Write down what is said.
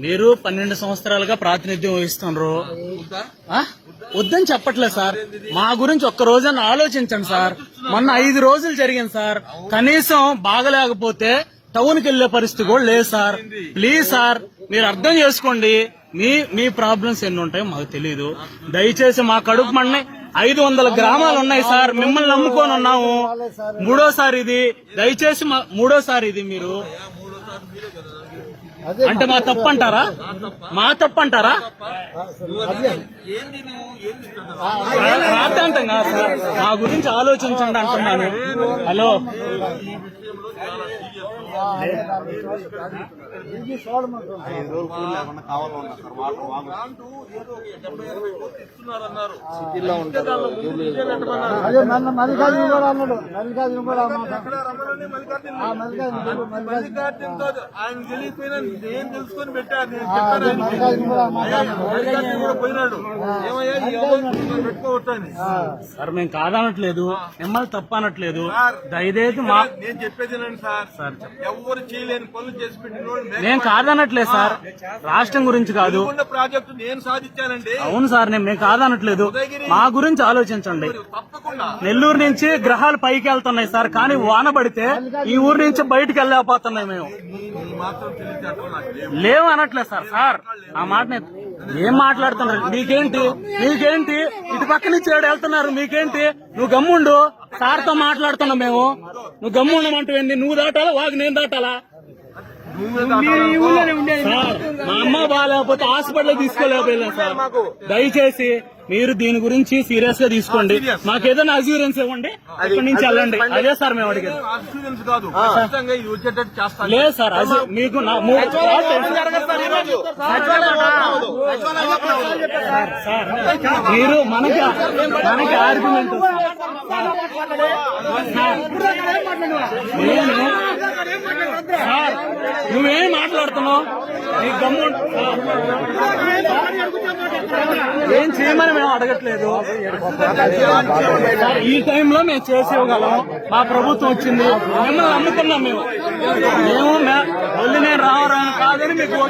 మీరు పన్నెండు సంవత్సరాలుగా ప్రాతినిధ్యం వహిస్తున్నారు? వద్దని చెప్పట్లేదు సార్. మా గురించి ఒక్క రోజన్నా ఆలోచించండి సార్. మొన్న ఐదు రోజులు జరిగింది సార్. కనీసం బాగలేకపోతే టౌన్కి వెళ్ళే పరిస్థితి కూడా లేదు సార్. ప్లీజ్ సార్ మీరు అర్థం చేసుకోండి. మీ మీ ప్రాబ్లమ్స్ ఎన్ని ఉంటాయో మాకు తెలియదు దయచేసి మా కడుపు మండి ఐదు వందల గ్రామాలు ఉన్నాయి సార్. మిమ్మల్ని నమ్ముకొని ఉన్నాము. మూడోసారి ఇది. దయచేసి మూడోసారి ఇది మీరు. అంటే మా తప్పు అంటారా? మా తప్పు అంటారా? ఏంది కాదు మా గురించి ఆలోచించండి అంటున్నాను. హలో. ఇస్తున్నారన్నారు అదే నన్ను మల్లికార్జున కూడా అన్నాడు మల్లికార్జున కూడా మల్లికార్జున కాదు ఆయన తెలియకపోయినా నేను తెలుసుకొని. మల్లికార్జున కూడా పోయినాడు ఏమయ్యా సార్ మేము కాదనట్లేదు. మిమ్మల్ని తప్పు అనట్లేదు. సార్, దయచేసి మా నేను చెప్పేది వినండి సార్? ఎవరు చేయలేని పనులు చేసి పెట్టిన నేను కాదనట్లేదు సార్. రాష్ట్రం గురించి కాదు. ప్రాజెక్టు నేను సాధించానండి అవును సార్ నేను మేము కాదనట్లేదు. మా గురించి ఆలోచించండి. నెల్లూరు నుంచి గ్రహాలు పైకి వెళ్తున్నాయి సార్ కానీ వాన పడితే ఈ ఊరు నుంచి బయటికి వెళ్ళలేకపోతున్నాయి మేము. లేవు. అనట్లేదు సార్ సార్. ఆ మాట నేను- ఏం మాట్లాడుతున్నారు? మీకేంటి? మీకేంటి? ఇటు పక్క నుంచి ఏడు వెళ్తున్నారు. మీకేంటి? నువ్వు గమ్ముండు. సార్తో మాట్లాడుతున్నావు మేము. నువ్వు గమ్ముండమంటే నువ్వు దాటాలా వాగు నేను దాటాలా. సార్ మా అమ్మ బాగాలేకపోతే హాస్పిటల్ తీసుకోలేకపోయినా సార్. దయచేసి మీరు దీని గురించి సీరియస్గా తీసుకోండి మాకు ఏదైనా అజ్యూరెన్స్ ఇవ్వండి. ఇక్కడి నుంచి వెళ్ళండి. అదే సార్ మేము అడిగేది. లేదు సార్ మీకు మీరు మనకి మనకి ఆర్గ్యుమెంట్ నువ్వేం మాట్లాడుతున్నావు? నీ గమ్ము ఏం చేయమని మేము అడగట్లేదు. ఈ టైంలో మేము చేసేవగలం మా ప్రభుత్వం వచ్చింది. మిమ్మల్ని నమ్ముకున్నాం మేము. మేము మళ్ళీ నేను రావరా కాదని మీకు